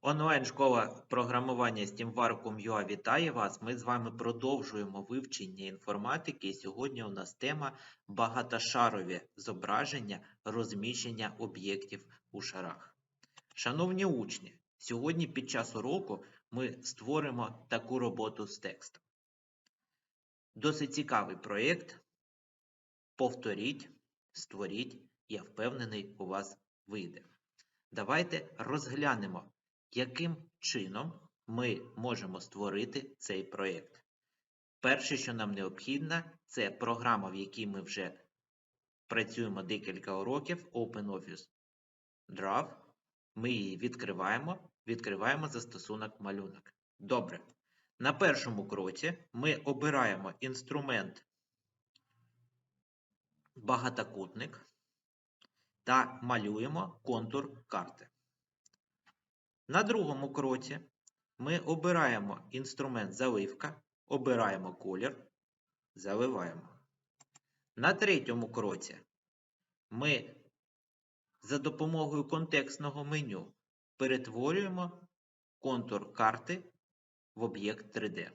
Онлайн-школа програмування SteamVarcum.ua вітає вас. Ми з вами продовжуємо вивчення інформатики. І сьогодні у нас тема багатошарові зображення розміщення об'єктів у шарах. Шановні учні, сьогодні під час уроку ми створимо таку роботу з текстом. Досить цікавий проєкт. Повторіть, створіть, я впевнений, у вас вийде. Давайте розглянемо, яким чином ми можемо створити цей проєкт. Перше, що нам необхідно, це програма, в якій ми вже працюємо декілька уроків OpenOffice Draw. Ми її відкриваємо, відкриваємо застосунок малюнок. Добре. На першому кроці ми обираємо інструмент багатокутник та малюємо контур карти. На другому кроці ми обираємо інструмент заливка, обираємо колір, заливаємо. На третьому кроці ми за допомогою контекстного меню перетворюємо контур карти в об'єкт 3D.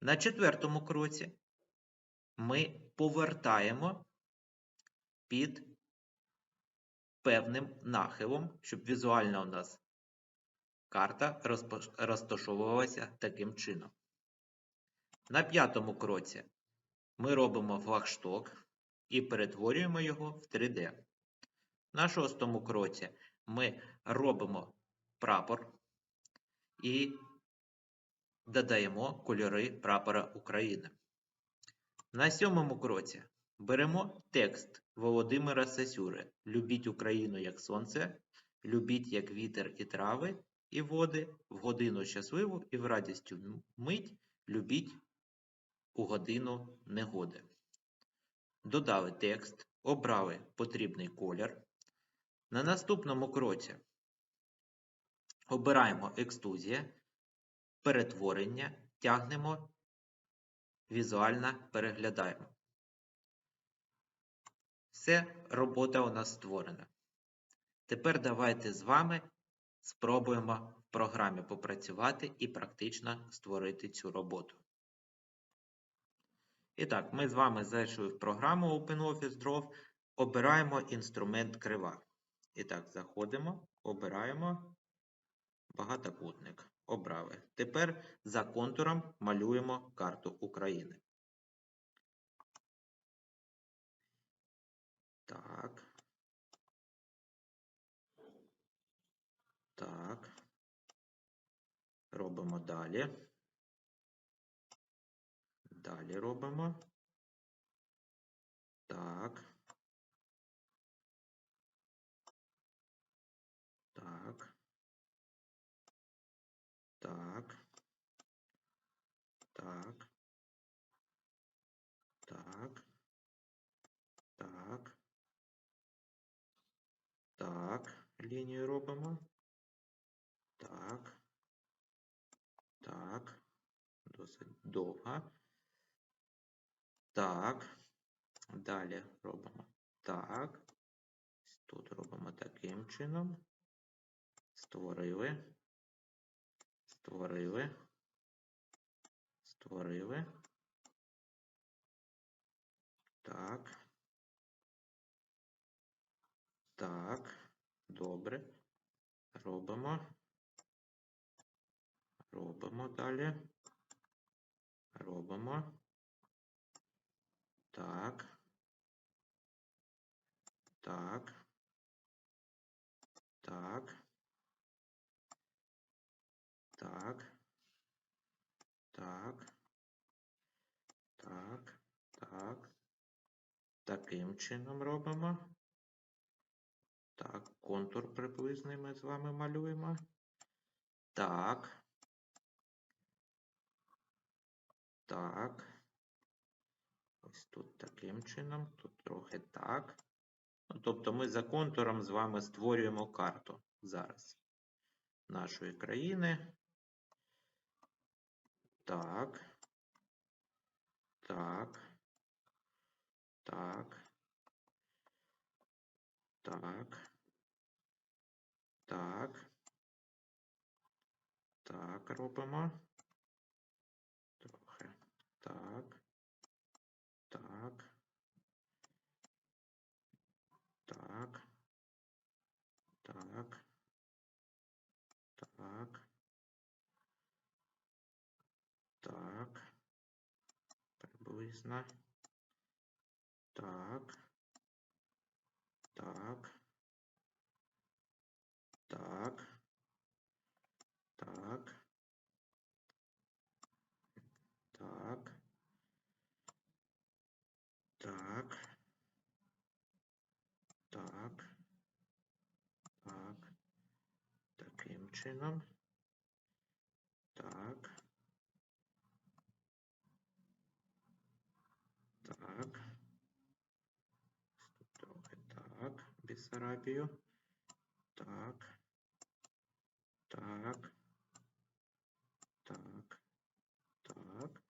На четвертому кроці ми повертаємо під певним нахилом, щоб візуально у нас карта розташовувалася таким чином. На п'ятому кроці ми робимо флагшток і перетворюємо його в 3D. На шостому кроці ми робимо прапор і додаємо кольори прапора України. На сьомому кроці беремо текст Володимира Сасюри Любіть Україну як сонце, любіть як вітер і трави, і води, в годину щасливу і в радістю мить любіть у годину негоди. Додали текст, обрали потрібний колір. На наступному кроці обираємо екстузія, перетворення, тягнемо, візуально переглядаємо. Все, робота у нас створена. Тепер давайте з вами спробуємо в програмі попрацювати і практично створити цю роботу. І так, ми з вами зайшли в програму OpenOffice Draw, обираємо інструмент крива. І так, заходимо, обираємо багатокутник. Обрали. Тепер за контуром малюємо карту України. Так. Так. Робимо далі. Далі робимо. Так. Так. Так. Так. Так. Так, лінію робимо. Так. Так. Досить довга. Так. Далі робимо так. Тут робимо таким чином. Створили. Створили. Створили. Так. Так, добре. Робимо. Робимо далі. Робимо. Так. Так. Так. Так. Так. Так. Так. Таким чином робимо. Так, контур приблизний ми з вами малюємо. Так. Так. Ось тут таким чином, тут трохи так. Ну, Тобто ми за контуром з вами створюємо карту зараз нашої країни. Так. Так. Так. Так. Так. Так, робимо. Трохи. Так. Так. Так. Так. Так. Так. Приблизно. Так. Чином. Так. Так. Трохи так. Бессарабію. Так. Так. Так. Так.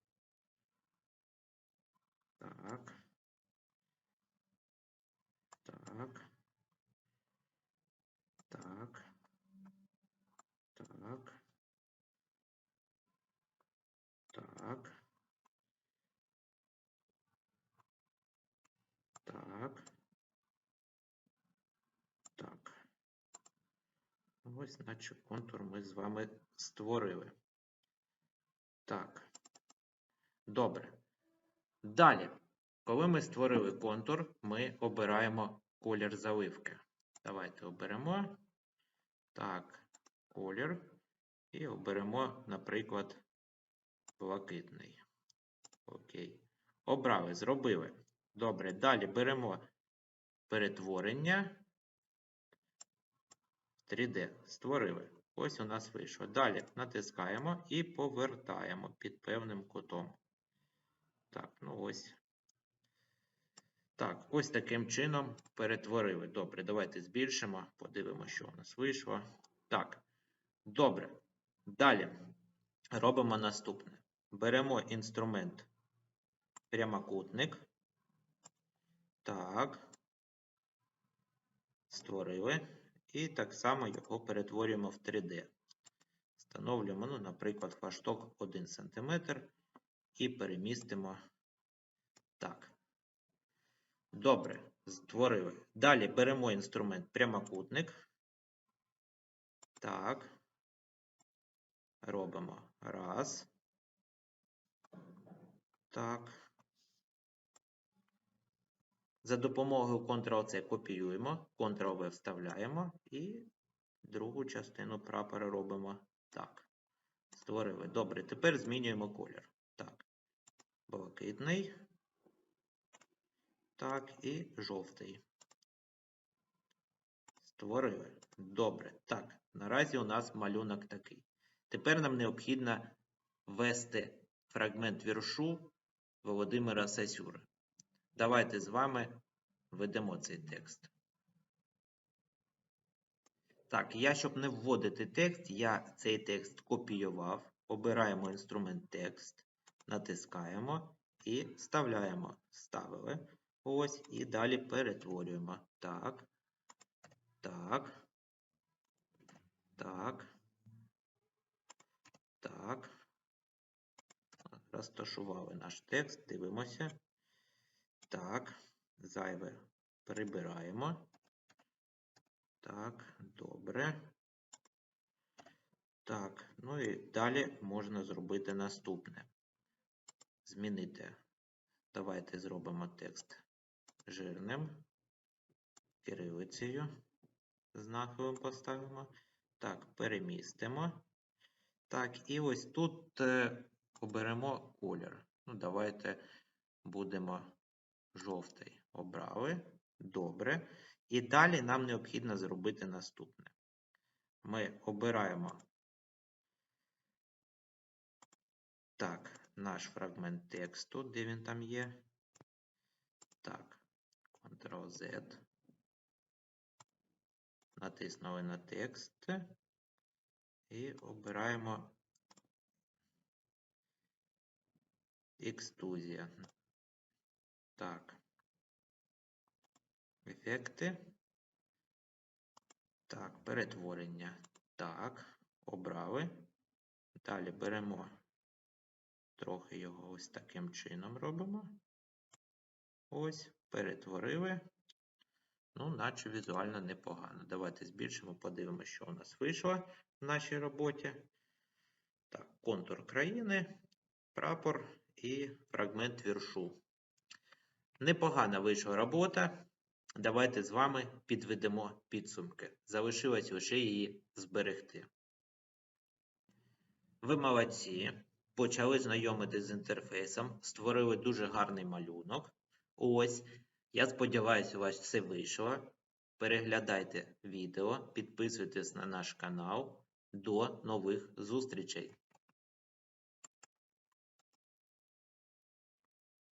Так. Так. Так. Так. Так. Так. Так. Ось, наче контур ми з вами створили. Так. Добре. Далі, коли ми створили контур, ми обираємо колір заливки. Давайте оберемо. Так, колір. І оберемо, наприклад, блакитний. Окей. Обрали, зробили. Добре, далі беремо перетворення. 3D. Створили. Ось у нас вийшло. Далі натискаємо і повертаємо під певним кутом. Так, ну ось. Так, ось таким чином перетворили. Добре, давайте збільшимо, подивимося, що у нас вийшло. Так, добре. Далі робимо наступне. Беремо інструмент прямокутник. Так. Створили. І так само його перетворюємо в 3D. Встановлюємо, ну, наприклад, флашток 1 см і перемістимо так. Добре, створили. Далі беремо інструмент прямокутник. Так. Робимо раз. Так. За допомогою Ctrl-C копіюємо, Ctrl-V вставляємо і другу частину прапора робимо так. Створили. Добре, тепер змінюємо колір. Так. Блакитний. Так, і жовтий. Створили. Добре. Так, наразі у нас малюнок такий. Тепер нам необхідно ввести фрагмент віршу Володимира Сасюри. Давайте з вами введемо цей текст. Так, я, щоб не вводити текст, я цей текст копіював. Обираємо інструмент текст, натискаємо і вставляємо. Вставили. Ось, і далі перетворюємо. Так. Так. Так. Так. Розташували наш текст. Дивимося. Так, зайве прибираємо. Так, добре. Так, ну і далі можна зробити наступне. Змінити. Давайте зробимо текст жирним, кирилицею. Знаковим поставимо. Так, перемістимо. Так, і ось тут е, оберемо колір. Ну, давайте будемо жовтий обрали. Добре. І далі нам необхідно зробити наступне. Ми обираємо так, наш фрагмент тексту, де він там є. Так, Ctrl-Z. Натиснули на текст і обираємо екстузія. Так. Ефекти. Так, перетворення. Так, обрали. Далі беремо, трохи його ось таким чином робимо. Ось, перетворили. Ну, наче візуально непогано. Давайте збільшимо, подивимося, що у нас вийшло в нашій роботі. Так, контур країни, прапор і фрагмент віршу. Непогана вийшла робота. Давайте з вами підведемо підсумки. Залишилось лише її зберегти. Ви молодці. Почали знайомитись з інтерфейсом, створили дуже гарний малюнок. Ось. Я сподіваюся, у вас все вийшло. Переглядайте відео, підписуйтесь на наш канал. До нових зустрічей!